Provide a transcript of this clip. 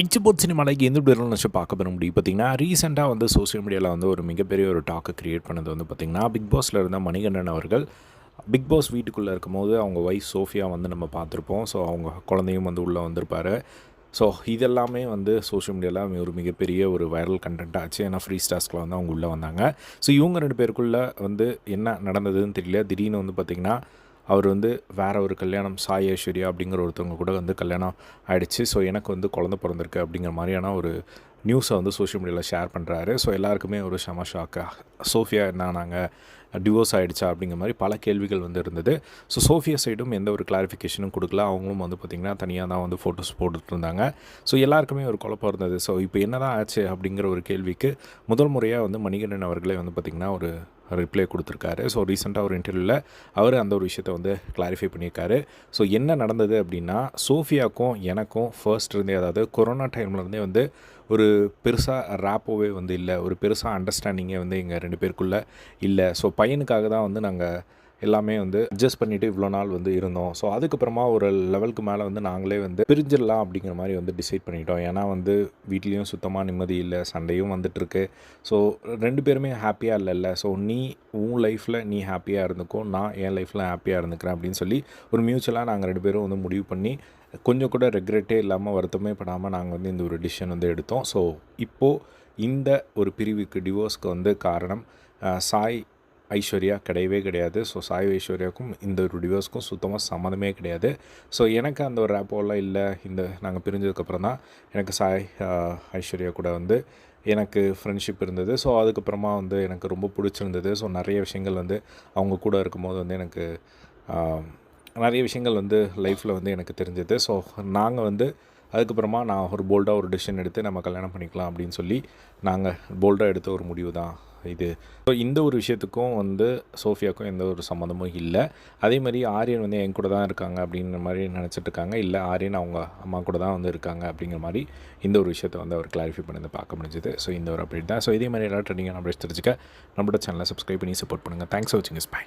இச்சு போட் சினிமாலைக்கு எந்த பேரும் நினச்சி பார்க்க பெற முடியும்? பார்த்தீங்கன்னா ரீசெண்டாக வந்து சோசியல் மீடியாவில் வந்து ஒரு மிகப்பெரிய ஒரு டாக்கை க்ரியேட் பண்ணது வந்து பார்த்திங்கன்னா பிக் பாஸில் இருந்த மணிகண்டன் அவர்கள் பிக் பாஸ் வீட்டுக்குள்ளே இருக்கும்போது அவங்க ஒய்ஃப் சோஃபியா வந்து நம்ம பார்த்துருப்போம். ஸோ அவங்க குழந்தையும் வந்து உள்ளே வந்திருப்பார். ஸோ இதெல்லாமே வந்து சோஷியல் மீடியாவில் ஒரு மிகப்பெரிய ஒரு வைரல் கண்டென்ட் ஆச்சு. ஏன்னா ஃப்ரீ ஸ்டார்ஸ்கில் வந்து அவங்க உள்ளே வந்தாங்க. ஸோ இவங்க ரெண்டு பேருக்குள்ளே வந்து என்ன நடந்ததுன்னு தெரியல. திடீர்னு வந்து பார்த்திங்கன்னா அவர் வந்து வேறு ஒரு கல்யாணம் சாய் ஐஸ்வர்யா அப்படிங்கிற ஒருத்தவங்க கூட வந்து கல்யாணம் ஆகிடுச்சு ஸோ எனக்கு வந்து குழந்த பிறந்திருக்கு அப்படிங்கிற மாதிரியான ஒரு நியூஸை வந்து சோஷியல் மீடியாவில் ஷேர் பண்ணுறாரு ஸோ எல்லாருக்குமே ஒரு செம ஷாக்காக சோஃபியா என்ன நாங்கள் டிவோர்ஸ் ஆகிடுச்சா அப்படிங்கிற மாதிரி பல கேள்விகள் வந்து இருந்தது. ஸோ சோஃபியா சைடும் எந்த ஒரு கிளாரிஃபிகேஷனும் கொடுக்கல. அவங்களும் வந்து பார்த்திங்கன்னா தனியாக தான் வந்து ஃபோட்டோஸ் போட்டுட்டு இருந்தாங்க. ஸோ எல்லாருக்குமே ஒரு குழப்பம் இருந்தது. ஸோ இப்போ என்ன தான் ஆச்சு அப்படிங்கிற ஒரு கேள்விக்கு முதல் முறையாக வந்து மணிகண்டன் அவர்களே வந்து பார்த்திங்கன்னா ஒரு ரிப்ளை கொடுத்துருக்காரு. ஸோ ரீசெண்டாக ஒரு இன்டர்வியூவில் அவர் அந்த ஒரு விஷயத்தை வந்து கிளாரிஃபை பண்ணியிருக்காரு. ஸோ என்ன நடந்தது அப்படின்னா சோஃபியாக்கும் எனக்கும் ஃபர்ஸ்ட் இருந்தே அதாவது கொரோனா டைம்லேருந்தே வந்து ஒரு பெருசாக ரேப்போவே வந்து இல்லை ஒரு பெருசாக அண்டர்ஸ்டாண்டிங்கே வந்து எங்கள் ரெண்டு பேருக்குள்ளே இல்லை. ஸோ பையனுக்காக தான் வந்து நாங்கள் எல்லாமே வந்து அட்ஜஸ்ட் பண்ணிவிட்டு இவ்வளோ நாள் வந்து இருந்தோம். ஸோ அதுக்கப்புறமா ஒரு லெவலுக்கு மேலே வந்து நாங்களே வந்து பிரிஞ்சிடலாம் அப்படிங்கிற மாதிரி வந்து டிசைட் பண்ணிட்டோம். ஏன்னா வந்து வீட்லேயும் சுத்தமாக நிம்மதி இல்லை சண்டையும் வந்துட்டுருக்கு. ஸோ ரெண்டு பேருமே ஹாப்பியாக இல்லைல்ல ஸோ நீ உன் லைஃப்பில் நீ ஹாப்பியாக இருந்துக்கோ நான் என் லைஃப்பில் ஹாப்பியாக இருந்துக்கிறேன் அப்படின்னு சொல்லி ஒரு மியூச்சுவலாக நாங்கள் ரெண்டு பேரும் வந்து முடிவு பண்ணி கொஞ்சம் கூட ரெக்ரெட்டே இல்லாமல் வருத்தமே படாமல் நாங்கள் வந்து இந்த ஒரு டிசிஷன் வந்து எடுத்தோம். ஸோ இப்போது இந்த ஒரு பிரிவுக்கு டிவோர்ஸ்க்கு வந்து காரணம் சாய் ஐஸ்வர்யா கிடையவே கிடையாது. ஸோ சாய் ஐஸ்வர்யாவுக்கும் இந்த ஒரு டிவோர்ஸ்க்கும் சுத்தமாக சம்மந்தமே கிடையாது. ஸோ எனக்கு அந்த ஒரு ரேப்போலாம் இல்லை. இந்த நாங்கள் பிரிஞ்சதுக்கப்புறம் தான் எனக்கு சாய் ஐஸ்வர்யா கூட வந்து எனக்கு ஃப்ரெண்ட்ஷிப் இருந்தது. ஸோ அதுக்கப்புறமா வந்து எனக்கு ரொம்ப பிடிச்சிருந்தது. ஸோ நிறைய விஷயங்கள் வந்து அவங்க கூட இருக்கும்போது வந்து எனக்கு நிறைய விஷயங்கள் வந்து லைஃப்பில் வந்து எனக்கு தெரிஞ்சது. ஸோ நாங்கள் வந்து அதுக்கப்புறமா நான் ஒரு போல்டாக ஒரு டிசிஷன் எடுத்து நம்ம கல்யாணம் பண்ணிக்கலாம் அப்படின்னு சொல்லி நாங்கள் போல்டாக எடுத்த ஒரு முடிவு தான் இது. ஸோ இந்த ஒரு விஷயத்துக்கும் வந்து சோஃபியாவுக்கும் எந்த ஒரு சம்மந்தமும் இல்லை. அதே மாதிரி ஆரியன் வந்து என் கூட தான் இருக்காங்க அப்படிங்கிற மாதிரி நினச்சிட்டு இருக்காங்க. இல்லை ஆரியன் அவங்க அம்மா கூட தான் வந்து இருக்காங்க அப்படிங்கிற மாதிரி இந்த ஒரு விஷயத்தை வந்து அவர் கிளாரிஃபை பண்ணி பார்க்க முடிஞ்சது. ஸோ இந்த ஒரு அப்டேட் தான். ஸோ இதே மாதிரி எல்லாம் ட்ரெண்டிங்கான அப்டேட்ஸ் தெரிஞ்சுக்க நம்மளோட சேனலை சப்ஸ்கிரைப் பண்ணி சப்போர்ட் பண்ணுங்கள் தேங்க்ஸ் ஃபார் வாட்சிங் இஸ் பை